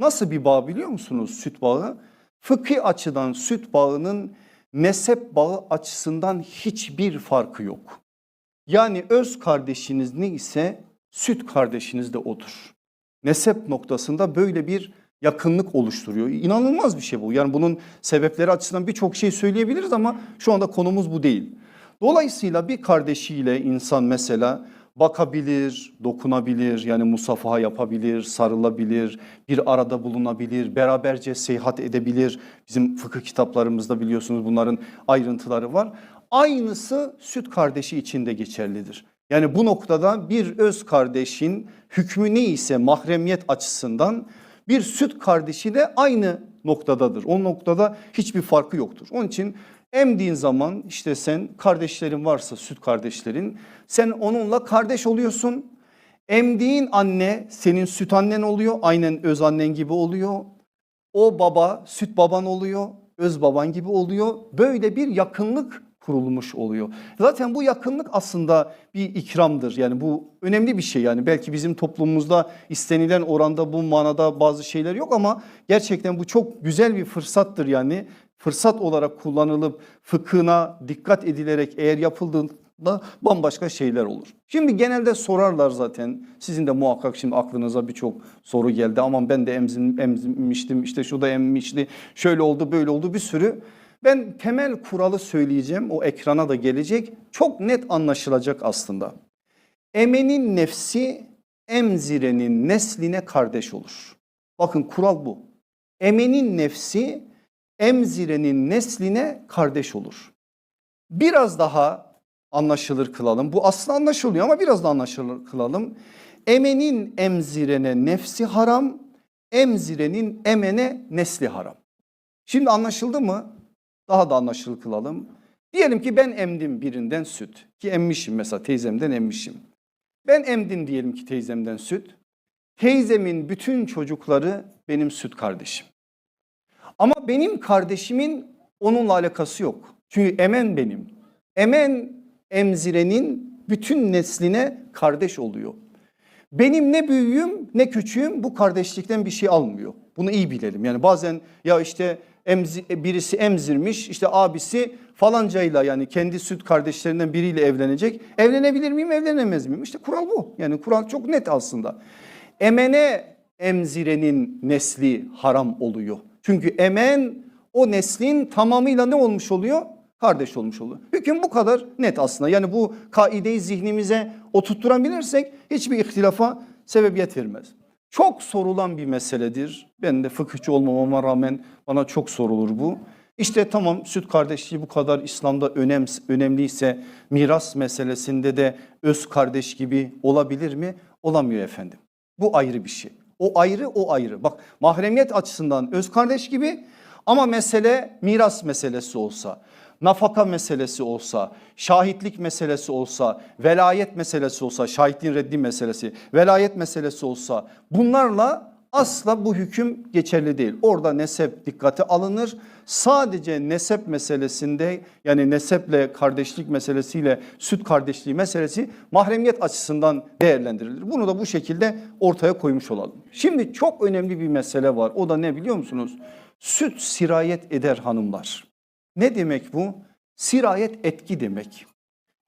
Nasıl bir bağ biliyor musunuz süt bağı? Fıkhi açıdan süt bağının nesep bağı açısından hiçbir farkı yok. Yani öz kardeşiniz ne ise süt kardeşiniz de odur. Nesep noktasında böyle bir yakınlık oluşturuyor. İnanılmaz bir şey bu. Yani bunun sebepleri açısından birçok şey söyleyebiliriz ama şu anda konumuz bu değil. Dolayısıyla bir kardeşiyle insan mesela bakabilir, dokunabilir, yani musafaha yapabilir, sarılabilir, bir arada bulunabilir, beraberce seyahat edebilir. Bizim fıkıh kitaplarımızda biliyorsunuz bunların ayrıntıları var. Aynısı süt kardeşi için de geçerlidir. Yani bu noktada bir öz kardeşin hükmü neyse mahremiyet açısından bir süt kardeşi de aynı noktadadır. O noktada hiçbir farkı yoktur. Onun için emdiğin zaman işte sen kardeşlerin varsa süt kardeşlerin sen onunla kardeş oluyorsun. Emdiğin anne senin süt annen oluyor. Aynen öz annen gibi oluyor. O baba süt baban oluyor. Öz baban gibi oluyor. Böyle bir yakınlık kurulmuş oluyor. Zaten bu yakınlık aslında bir ikramdır. Yani bu önemli bir şey yani belki bizim toplumumuzda istenilen oranda bu manada bazı şeyler yok ama gerçekten bu çok güzel bir fırsattır yani. Fırsat olarak kullanılıp fıkhına dikkat edilerek eğer yapıldığında bambaşka şeyler olur. Şimdi genelde sorarlar zaten sizin de muhakkak şimdi aklınıza birçok soru geldi. Aman ben de emzim, emmiştim işte şu da emmişti şöyle oldu böyle oldu bir sürü. Ben temel kuralı söyleyeceğim o ekrana da gelecek çok net anlaşılacak aslında. Emenin nefsi emzirenin nesline kardeş olur. Bakın kural bu. Emenin nefsi emzirenin nesline kardeş olur. Biraz daha anlaşılır kılalım. Bu aslında anlaşılıyor ama biraz da anlaşılır kılalım. Emenin emzirene nefsi haram, emzirenin emene nesli haram. Şimdi anlaşıldı mı? Daha da anlaşılır kılalım. Diyelim ki ben emdim birinden süt ki emmişim mesela teyzemden emmişim. Ben emdim diyelim ki teyzemden süt. Teyzemin bütün çocukları benim süt kardeşim. Ama benim kardeşimin onunla alakası yok. Çünkü emen benim. Emen emzirenin bütün nesline kardeş oluyor. Benim ne büyüğüm ne küçüğüm bu kardeşlikten bir şey almıyor. Bunu iyi bilelim. Yani bazen ya işte emzi, birisi emzirmiş işte abisi falancayla yani kendi süt kardeşlerinden biriyle evlenecek. Evlenebilir miyim evlenemez miyim? İşte kural bu. Yani kural çok net aslında. Emene emzirenin nesli haram oluyor. Çünkü emen o neslin tamamıyla ne olmuş oluyor? Kardeş olmuş oluyor. Hüküm bu kadar net aslında. Yani bu kaideyi zihnimize oturtturabilirsek hiçbir ihtilafa sebebiyet vermez. Çok sorulan bir meseledir. Ben de fıkıhçı olmamama rağmen bana çok sorulur bu. İşte tamam süt kardeşliği bu kadar İslam'da önem, önemliyse miras meselesinde de öz kardeş gibi olabilir mi? Olamıyor efendim. Bu ayrı bir şey. O ayrı o ayrı. Bak mahremiyet açısından öz kardeş gibi ama mesele miras meselesi olsa, nafaka meselesi olsa, şahitlik meselesi olsa, velayet meselesi olsa, şahitliğin reddi meselesi, velayet meselesi olsa bunlarla asla bu hüküm geçerli değil. Orada nesep dikkate alınır. Sadece nesep meselesinde yani neseple kardeşlik meselesiyle süt kardeşliği meselesi mahremiyet açısından değerlendirilir. Bunu da bu şekilde ortaya koymuş olalım. Şimdi çok önemli bir mesele var. O da ne biliyor musunuz? Süt sirayet eder hanımlar. Ne demek bu? Sirayet etki demek.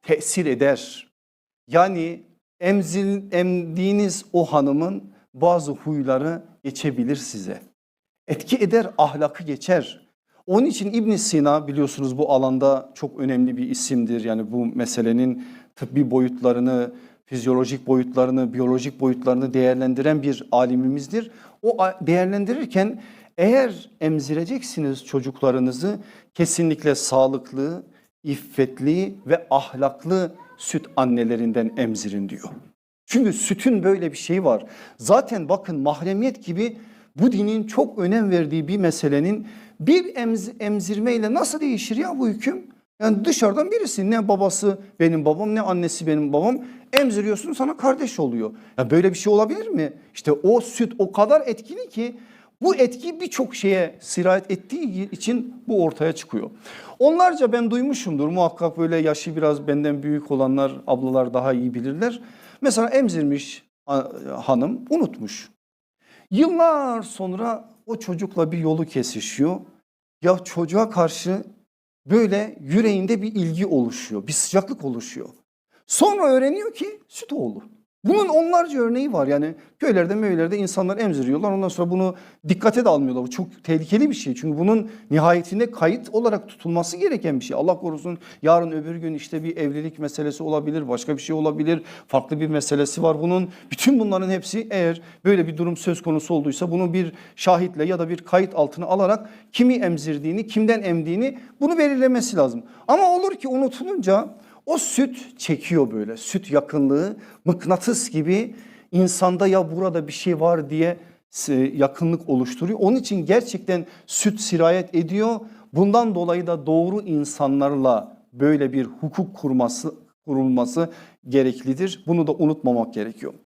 Tesir eder. Yani emzil, emdiğiniz o hanımın bazı huyları geçebilir size. Etki eder, ahlakı geçer. Onun için İbn Sina biliyorsunuz bu alanda çok önemli bir isimdir. Yani bu meselenin tıbbi boyutlarını, fizyolojik boyutlarını, biyolojik boyutlarını değerlendiren bir alimimizdir. O değerlendirirken eğer emzireceksiniz çocuklarınızı kesinlikle sağlıklı, iffetli ve ahlaklı süt annelerinden emzirin diyor. Çünkü sütün böyle bir şeyi var. Zaten bakın mahremiyet gibi bu dinin çok önem verdiği bir meselenin bir emz emzirmeyle nasıl değişir ya bu hüküm? Yani dışarıdan birisi ne babası benim babam ne annesi benim babam emziriyorsun sana kardeş oluyor. Ya böyle bir şey olabilir mi? İşte o süt o kadar etkili ki bu etki birçok şeye sirayet ettiği için bu ortaya çıkıyor. Onlarca ben duymuşumdur muhakkak böyle yaşı biraz benden büyük olanlar ablalar daha iyi bilirler. Mesela emzirmiş hanım unutmuş. Yıllar sonra o çocukla bir yolu kesişiyor. Ya çocuğa karşı böyle yüreğinde bir ilgi oluşuyor, bir sıcaklık oluşuyor. Sonra öğreniyor ki süt oğlu. Bunun onlarca örneği var yani köylerde möylerde insanlar emziriyorlar ondan sonra bunu dikkate de almıyorlar. Bu çok tehlikeli bir şey çünkü bunun nihayetinde kayıt olarak tutulması gereken bir şey. Allah korusun yarın öbür gün işte bir evlilik meselesi olabilir başka bir şey olabilir farklı bir meselesi var bunun. Bütün bunların hepsi eğer böyle bir durum söz konusu olduysa bunu bir şahitle ya da bir kayıt altına alarak kimi emzirdiğini kimden emdiğini bunu belirlemesi lazım. Ama olur ki unutulunca o süt çekiyor böyle süt yakınlığı mıknatıs gibi insanda ya burada bir şey var diye e, yakınlık oluşturuyor. Onun için gerçekten süt sirayet ediyor. Bundan dolayı da doğru insanlarla böyle bir hukuk kurması kurulması gereklidir. Bunu da unutmamak gerekiyor.